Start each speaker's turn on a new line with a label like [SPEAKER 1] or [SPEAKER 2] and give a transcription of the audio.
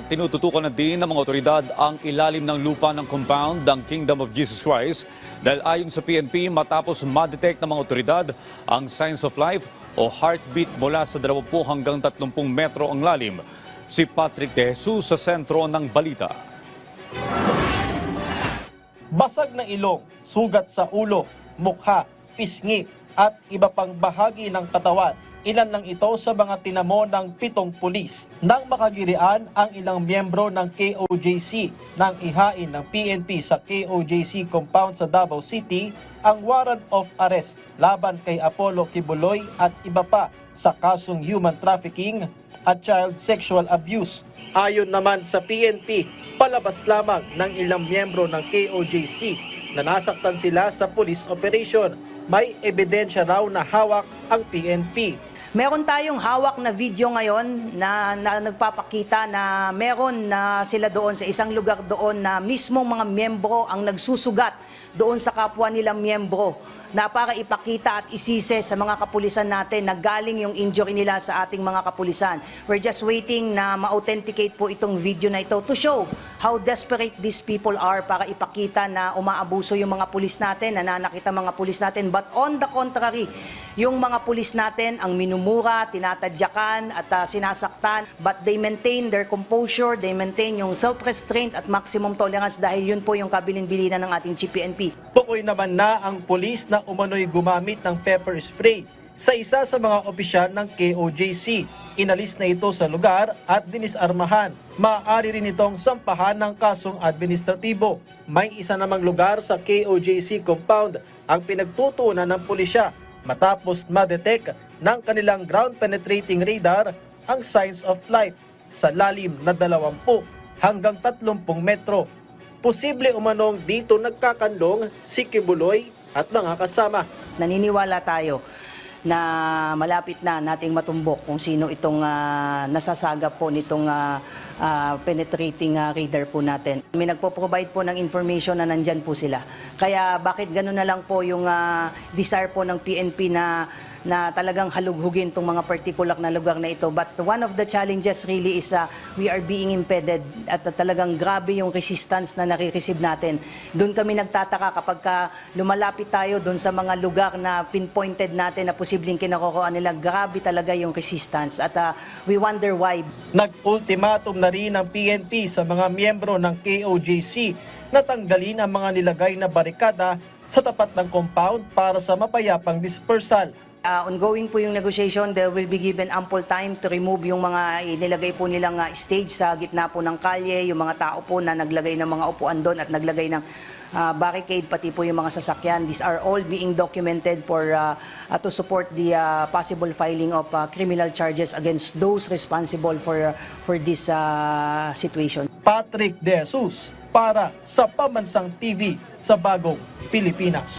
[SPEAKER 1] tinututukan na din ng mga otoridad ang ilalim ng lupa ng compound ng Kingdom of Jesus Christ dahil ayon sa PNP matapos ma-detect ng mga otoridad ang signs of life o heartbeat mula sa 20 hanggang 30 metro ang lalim. Si Patrick De Jesus sa sentro ng balita.
[SPEAKER 2] Basag na ilong, sugat sa ulo, mukha, pisngi at iba pang bahagi ng katawan. Ilan lang ito sa mga tinamo ng pitong pulis. Nang makagirian ang ilang miyembro ng KOJC nang ihain ng PNP sa KOJC compound sa Davao City ang warrant of arrest laban kay Apollo Kibuloy at iba pa sa kasong human trafficking at child sexual abuse. Ayon naman sa PNP, palabas lamang ng ilang miyembro ng KOJC na nasaktan sila sa police operation. May ebidensya raw na hawak ang PNP.
[SPEAKER 3] Meron tayong hawak na video ngayon na, na nagpapakita na meron na sila doon sa isang lugar doon na mismong mga miyembro ang nagsusugat doon sa kapwa nilang miyembro na para ipakita at isise sa mga kapulisan natin na galing yung injury nila sa ating mga kapulisan. We're just waiting na ma-authenticate po itong video na ito to show how desperate these people are para ipakita na umaabuso yung mga pulis natin, nananakit ang mga pulis natin. But on the contrary, yung mga pulis natin ang minumura, tinatadyakan at ah, sinasaktan but they maintain their composure, they maintain yung self-restraint at maximum tolerance dahil yun po yung kabilin-bilinan ng ating GPNP.
[SPEAKER 2] Tukoy naman na ang pulis na umano'y gumamit ng pepper spray sa isa sa mga opisyal ng KOJC. Inalis na ito sa lugar at dinisarmahan. Maaari rin itong sampahan ng kasong administratibo. May isa namang lugar sa KOJC compound ang pinagtutunan ng pulisya matapos ma-detect ng kanilang ground penetrating radar ang signs of life sa lalim na 20 hanggang 30 metro posible umanong dito nagkakanlong si Kibuloy at mga kasama.
[SPEAKER 3] naniniwala tayo na malapit na nating matumbok kung sino itong ah, nasasagap po nitong ah, ah, penetrating ah, radar po natin. May nagpo-provide po ng information na nandyan po sila. Kaya bakit gano'n na lang po yung ah, desire po ng PNP na na talagang halughugin itong mga particular na lugar na ito. But one of the challenges really is ah, we are being impeded at ah, talagang grabe yung resistance na nare-receive natin. Doon kami nagtataka kapag ka lumalapit tayo doon sa mga lugar na pinpointed natin na posibleng kinakukuha nila, grabe talaga yung resistance. At ah, we wonder why.
[SPEAKER 2] Nag-ultimatum na rin ang PNP sa mga miyembro ng KOJC na tanggalin ang mga nilagay na barikada sa tapat ng compound para sa mapayapang dispersal.
[SPEAKER 3] Uh, ongoing po yung negotiation, there will be given ample time to remove yung mga inilagay po nilang uh, stage sa gitna po ng kalye, yung mga tao po na naglagay ng mga upuan doon at naglagay ng uh, barricade, pati po yung mga sasakyan. These are all being documented for uh, uh, to support the uh, possible filing of uh, criminal charges against those responsible for for this uh, situation.
[SPEAKER 2] Patrick De Jesus para sa Pamansang TV sa Bagong Pilipinas.